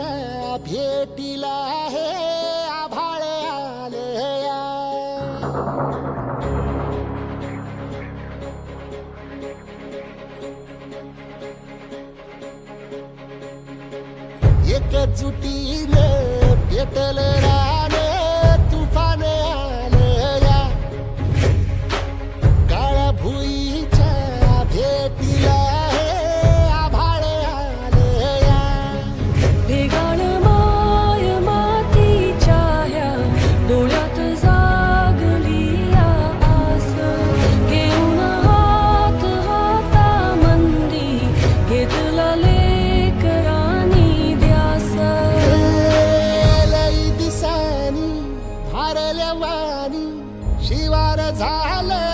भेटीला हे आभाळ आले एकजुटीने पेटल रा शिवार झालं.